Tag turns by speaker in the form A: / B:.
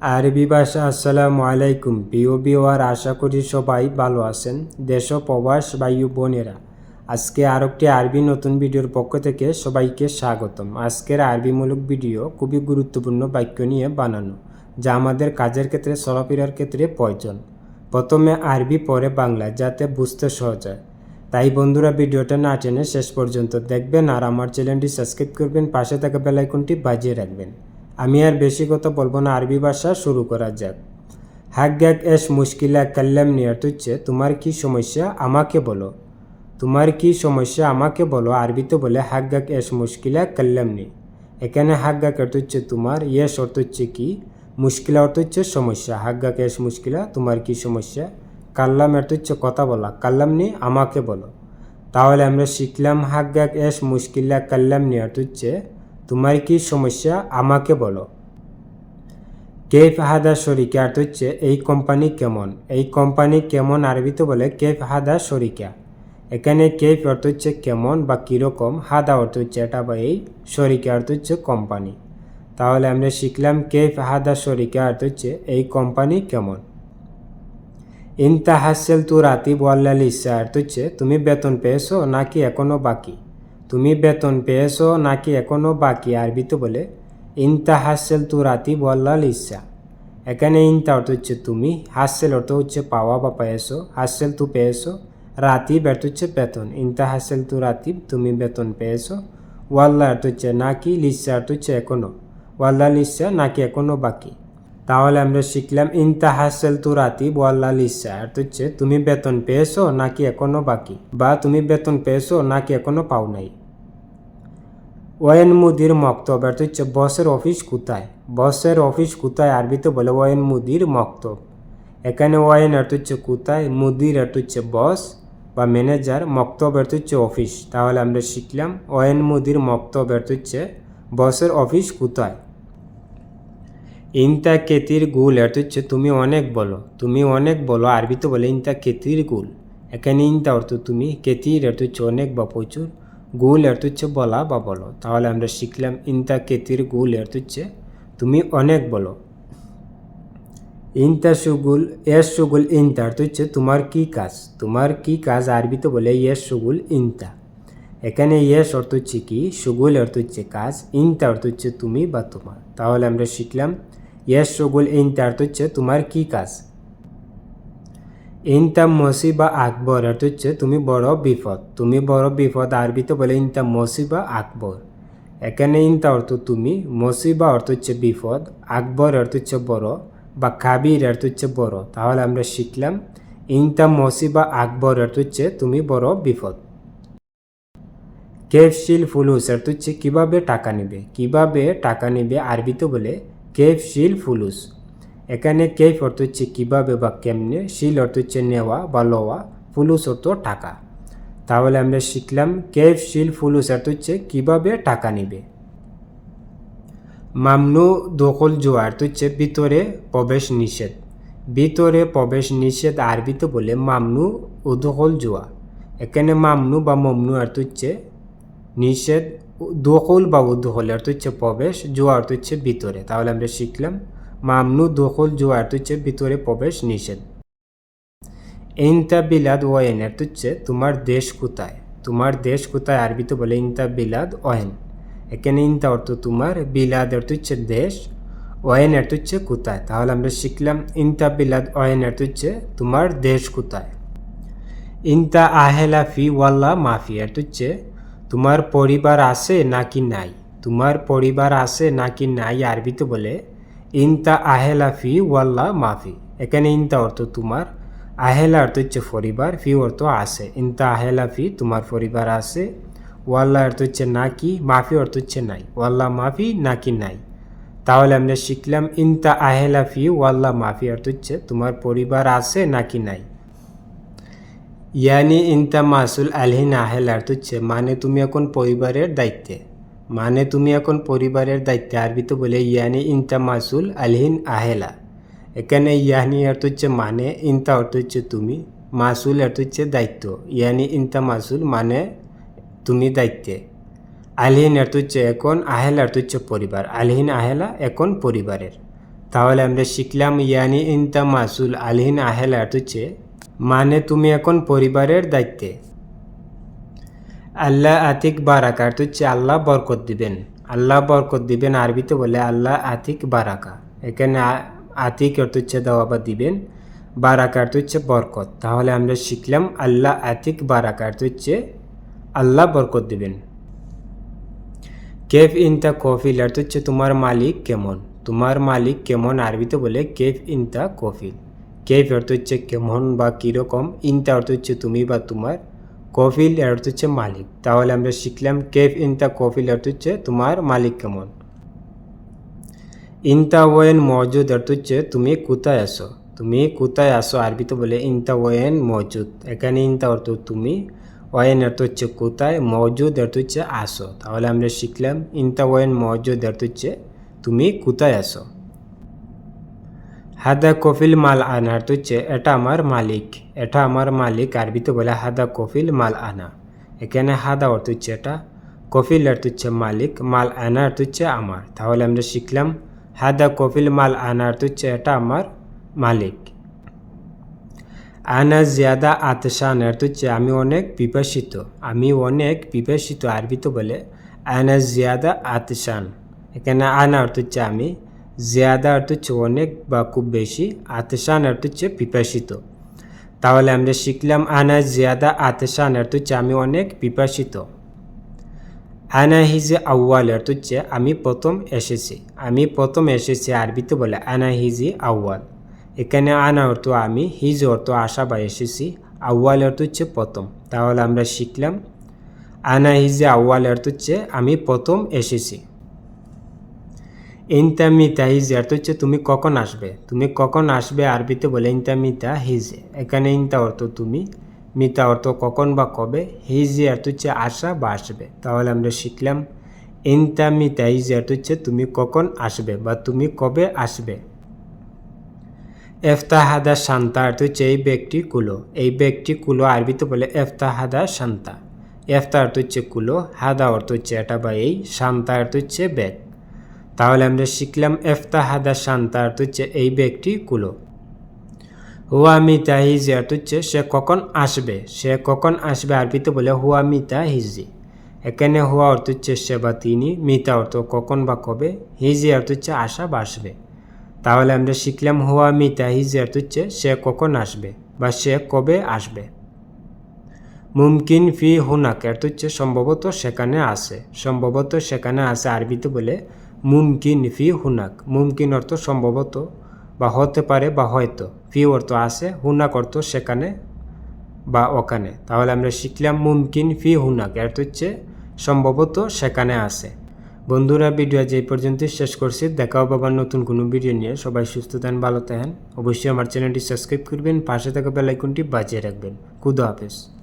A: আরবি ভাষা, আসসালামু আলাইকুম। প্রিয় বিওয়ার আশা করি সবাই ভালো আছেন। দেশ প্রবাস বায়ু বোনেরা, আজকে আর একটি আরবি নতুন ভিডিওর পক্ষ থেকে সবাইকে স্বাগতম। আজকের আরবিমূলক ভিডিও খুবই গুরুত্বপূর্ণ বাক্য নিয়ে বানানো, যা আমাদের কাজের ক্ষেত্রে, চলাফেরার ক্ষেত্রে প্রয়োজন। প্রথমে আরবি, পরে বাংলা, যাতে বুঝতে সহজ হয়। তাই বন্ধুরা, ভিডিওটা না টেনে শেষ পর্যন্ত দেখবেন আর আমার চ্যানেলটি সাবস্ক্রাইব করবেন, পাশে থাকা বেলাইকনটি বাজিয়ে রাখবেন। আমি আর বেশি কথা বলব না, আরবি ভাষা শুরু করা যাক। হাগ্যাক এস মুশকিলা কাল্লাম নিয়ে হচ্ছে তোমার কি সমস্যা? আমাকে বলো। তোমার কি সমস্যা? আমাকে বলো। আরবিতে বলে হাগ্গাক এস মুশকিলা কাল্লাম নি। এখানে হাগ্গাক অর্থ হচ্ছে তোমার। ইয়েস অর্থ হচ্ছে কি? মুশকিলা অর্থ হচ্ছে সমস্যা। হাগ্গাক এস মুশকিলা তোমার কি সমস্যা? কাল্লাম অর্থ হচ্ছে কথা বলা। কাল্লাম নি? আমাকে বলো। তাহলে আমরা শিখলাম হাগ্গাক এস মুশকিলা কাল্লাম নি অর্থ হচ্ছে তোমার কি সমস্যা? আমাকে বলো। কেফ হাদা শরিকা অর্থ হচ্ছে, এই কোম্পানি কেমন? এই কোম্পানি কেমন আরবিতে বলে, কেফ হাদা শরিকা। এখানে কেফ অর্থ হচ্ছে কেমন বা কীরকম, হাদা অর্থ হচ্ছে এটা বা এই, শরিকা অর্থ হচ্ছে কোম্পানি তাহলে আমরা শিখলাম কেফ হাদা শরিকা অর্থ হচ্ছে, এই কোম্পানি কেমন? ইনতা হাসেল তু রাতি ওয়াল্লাল ইসা অর্থ হচ্ছে, তুমি বেতন পেয়েছ নাকি এখনও বাকি? তুমি বেতন পেয়েছ নাকি এখনও বাকি আরবিতে বলে। ইনতা হাসেল তু রাতি বললাল ইচ্ছা এখানে ইনতা অর্থ হচ্ছে তুমি, হাসেল অর্থ হচ্ছে পাওয়া বা পেয়েছ, হাসেল তু পেয়েছ, রাতি অর্থ হচ্ছে বেতন। ইনতা হাসেল তু রাতি তুমি বেতন পেয়েছ। ওয়াল্লা অর্থ হচ্ছে নাকি, লিসা অর্থ হচ্ছে এখনও ওয়াল্লা, লিসা নাকি এখনও বাকি। তাহলে আমরা শিখলাম ইনতা হাসেল তু রাতি ওয়াল্লা লিসা অর্থ হচ্ছে তুমি বেতন পেয়েছ নাকি এখনও বাকি, বা তুমি বেতন পেয়েছ নাকি এখনও পাও নাই। ওয়েন মুদির মক্তব অর্থ হচ্ছে বসের অফিস কোথায়? বসের অফিস কোথায়? আরবিতে বলে ওয়েন মুদির মক্তব। এখানে ওয়েন অর্থ হচ্ছে কোথায়? মুদির অর্থ হচ্ছে বস বা ম্যানেজার, মক্তব অর্থ হচ্ছে অফিস। তাহলে আমরা শিখলাম ওয়েন মুদির মক্তব অর্থ হচ্ছে বসের অফিস কোথায়? ইনতা কেতির গুল অর্থ হচ্ছে তুমি অনেক বলো। তুমি অনেক বলো, আরবিতে বলে ইনতা কেতির গুল। এখানে ইনতা অর্থ তুমি, কেতির অর্থ হচ্ছে অনেক বা প্রচুর। গুল অর্থ হচ্ছে বলা বা বলো। তাহলে আমরা শিখলাম ইনতা কেতির গুল অর্থ হচ্ছে তুমি অনেক বলো। ইনতা সুগুল, এস সুগুল ইনতা অর্থ হচ্ছে তোমার কি কাজ? তোমার কি কাজ আরবিতে বলে ইয়েস সুগুল ইনতা। এখানে ইয়েস অর্থ হচ্ছে কি? সুগুল অর্থ হচ্ছে কাজ, ইনতা অর্থ হচ্ছে তুমি বা তোমার। তাহলে আমরা শিখলাম ইয়েস সুগুল ইনতা অর্থ হচ্ছে তোমার কি কাজ? ইনতা মসিবা আকবর অর্থ হচ্ছে তুমি বড় বিপদ। তুমি বড় বিপদ আরবিতে বলে ইনতা মসিবা আকবর এখানে ইনতা অর্থ তুমি মসিবা অর্থ হচ্ছে বিপদ আকবর অর্থ হচ্ছে বড়, বা কাবির অর্থ হচ্ছে বড়। তাহলে আমরা শিখলাম ইনতা মসিবা আকবর অর্থ হচ্ছে তুমি বড় বিপদ। কেফশিল ফুলুস অর্থ হচ্ছে কীভাবে টাকা নেবে। কীভাবে টাকা নেবে আরবিতে বলে কেফশিল ফুলুস এখানে কেফ অর্থ হচ্ছে কীভাবে বা কেমনে শিল অর্থ হচ্ছে নেওয়া বা লওয়া ফুলুস অর্থ টাকা। তাহলে আমরা শিখলাম কেফ শিল ফুলুস অর্থ হচ্ছে কীভাবে টাকা নেবে। মামনু দখল জোয়া অর্থ হচ্ছে ভিতরে প্রবেশ নিষেধ। ভিতরে প্রবেশ নিষেধ আরবিতে বলে মামনু উদখল জোয়া। এখানে মামনু বা মমনু অর্থ হচ্ছে নিষেধ দখল বা উদখল অর্থ হচ্ছে প্রবেশ জোয়া অর্থ হচ্ছে ভিতরে। তাহলে আমরা শিখলাম মামনু দখল জোয়া অর্থ হচ্ছে ভিতরে প্রবেশ নিষেধ। ইনতা বিলাদ ওয়েন অর্থ হচ্ছে তোমার দেশ কোথায়? তোমার দেশ কোথায় আরবিতে বলে ইনতা বিলাদ ওয়েন। এখানে ইনতা অর্থ তোমার, বিলাদ অর্থ হচ্ছে দেশ। ওয়েন অর্থ হচ্ছে কোথায়? তাহলে আমরা শিখলাম ইনতা বিলাদ ওয়েন অর্থ হচ্ছে তোমার দেশ কোথায়? ইনতা আহেলা ফি ওয়াল্লা মাফি অর্থ হচ্ছে তোমার পরিবার আছে নাকি নাই? তোমার পরিবার আছে নাকি নাই আরবিতে বলে ইনতা আহেলা ফি ওয়াল্লা মাফি। এখানে ইনতা অর্থ তোমার, আহেলা অর্থ হচ্ছে পরিবার, ফি অর্থ আছে। ইনতা আহেলা ফি তোমার পরিবার আছে, ওয়াল্লা অর্থ হচ্ছে নাকি, মাফি অর্থ হচ্ছে নাই। ওয়াল্লা মাফি নাকি নাই। তাহলে আমরা শিখলাম ইনতা আহেলা ফি ওয়াল্লা মাফি অর্থ হচ্ছে তোমার পরিবার আছে নাকি নাই। ইয়ানি ইনতা মাসুল আলহিন আহেল অর্থ হচ্ছে মানে তুমি এখন পরিবারের দায়িত্বে। মানে তুমি এখন পরিবারের দায়িত্বে আরবিতে বলে ইয়ানি ইনতা মাসুল আলহিন আহেলা। এখানে ইয়ানি অর্থ হচ্ছে মানে ইনতা অর্থ হচ্ছে তুমি, মাসুল অর্থ হচ্ছে দায়িত্ব। ইয়ানি ইনতা মাসুল মানে তুমি দায়িত্বে। আলহিন অর্থ হচ্ছে এখন, আহেলা অর্থ হচ্ছে পরিবার। আলহিন আহেলা এখন পরিবারের। তাহলে আমরা শিখলাম ইয়ানি ইনতা মাসুল, আলহিন আহেলা অর্থ হচ্ছে মানে তুমি এখন পরিবারের দায়িত্বে। আল্লাহ আতিক বারাকা অর্থ হচ্ছে আল্লাহ বরকত দিবেন। আল্লাহ বরকত দিবেন আরবিতে বলে আল্লাহ আতিক বারাকা। এখানে আতিক অর্থ হচ্ছে দেওয়া বা দিবেন, বারাকা অর্থ হচ্ছে বরকত। তাহলে আমরা শিখলাম আল্লাহ আতিক বারাকা অর্থ হচ্ছে আল্লাহ বরকত দিবেন। কেফ ইনতা কফিল অর্থ হচ্ছে তোমার মালিক কেমন? তোমার মালিক কেমন আরবিতে বলে কেফ ইনতা কফিল। কেফ অর্থ হচ্ছে কেমন বা কীরকম, ইনতা অর্থ হচ্ছে তুমি বা তোমার কফিল এর অর্থ হচ্ছে মালিক। তাহলে আমরা শিখলাম কেফ ইনতা কফিল অর্থ হচ্ছে তোমার মালিক কেমন? ইনতা ওয়েন মজুদ অর্থ হচ্ছে তুমি কোথায় আসো তুমি কোথায় আসো আরবিতে বলে ইনতা ওয়েন মজুদ। এখানে ইনতা অর্থ তুমি, ওয়েন অর্থ হচ্ছে কোথায়? মজুদ অর্থ হচ্ছে আসো তাহলে আমরা শিখলাম ইনতা ওয়েন মজুদ অর্থ হচ্ছে তুমি কোথায় আসো হাদা কফিল মাল আনার অর্থ হচ্ছে, এটা আমার মালিক। এটা আমার মালিক আরবিতে বলে হাদা কফিল মাল আনা। এখানে হাদা অর্থ হচ্ছে এটা, কফিল অর্থ হচ্ছে মালিক, মাল আনা অর্থ হচ্ছে আমার। তাহলে আমরা শিখলাম, হাদা কফিল মাল আনা অর্থ হচ্ছে এটা আমার মালিক। আনা জিয়াদা আতশান অর্থ হচ্ছে, আমি অনেক পিপাসিত আমি অনেক পিপাসিত আরবিতে বলে, আনা জিয়াদা আতশান। এখানে আনা অর্থ হচ্ছে আমি জিয়াদা অর্থ হচ্ছে অনেক বা খুব বেশি, আতশান অর্থ হচ্ছে পিপাসিত। তাহলে আমরা শিখলাম আনা জিয়াদা, আতশান অর্থ হচ্ছে আমি অনেক পিপাসিত। আনা হিজে আউয়াল অর্থ হচ্ছে আমি প্রথম এসেছি। আমি প্রথম এসেছি আরবিতে বলে আনা হিজি আউয়াল। এখানে আনা অর্থ আমি হিজ অর্থ আশা বা এসেছি, আউয়াল অর্থ হচ্ছে প্রথম। তাহলে আমরা শিখলাম, আনা হিজে আউয়াল অর্থ হচ্ছে আমি প্রথম এসেছি। ইনতামিতা হিজে অর্থ হচ্ছে তুমি কখন আসবে? তুমি কখন আসবে আরবিতে বলে ইনতামিতা হিজে এখানে ইনতা অর্থ তুমি মিতা অর্থ কখন বা কবে হিজে অর্থ হচ্ছে আসা বা আসবে। তাহলে আমরা শিখলাম ইনতামিতা হিজে অর্থ হচ্ছে তুমি কখন আসবে বা তুমি কবে আসবে। এফতাহাদা শান্তা, অর্থ হচ্ছে এই ব্যক্তি কুলো। এই ব্যক্তি কুলো আরবিতে বলে এফতাহাদা শান্তা। এফতা অর্থ হচ্ছে কুলো, হাদা অর্থ হচ্ছে এটা বা এই, শান্তা অর্থ হচ্ছে ব্যাগ তাহলে আমরা শিখলাম এফতাহাদা শান্তা অর্থ হচ্ছে এই ব্যক্তি কুলো হুয়ামিতা হিজি অর্থ হচ্ছে সে কখন আসবে? সে কখন আসবে আরবিতে বলে হুয়া মিতা হিজি এখানে হুয়া অর্থ হচ্ছে সে বা তিনি, মিতা অর্থ কখন বা কবে, হিজি অর্থ হচ্ছে আসা বা আসবে। তাহলে আমরা শিখলাম হুয়া মিতা হিজি অর্থ হচ্ছে সে কখন আসবে বা সে কবে আসবে। মুমকিন ফি হুনাক অর্থ হচ্ছে সম্ভবত সেখানে আছে। সম্ভবত সেখানে আছে আরবিতে বলে মুমকিন ফি হুনাক। মুমকিন অর্থ সম্ভবত বা হতে পারে বা হয়তো। ফি অর্থ আছে, হুনাক অর্থ সেখানে বা ওখানে। তাহলে আমরা শিখলাম মুমকিন ফি হুনাক। অর্থ হচ্ছে সম্ভবত সেখানে আছে। বন্ধুরা, ভিডিও যে পর্যন্ত শেষ করছি। দেখাও বাবার নতুন কোনো ভিডিও নিয়ে। সবাই সুস্থ থাকেন, ভালো থাকেন। অবশ্যই আমার চ্যানেলটি সাবস্ক্রাইব করবেন, পাশে থাকা বেলাইকনটি বাজিয়ে রাখবেন। খুদা হাফেজ।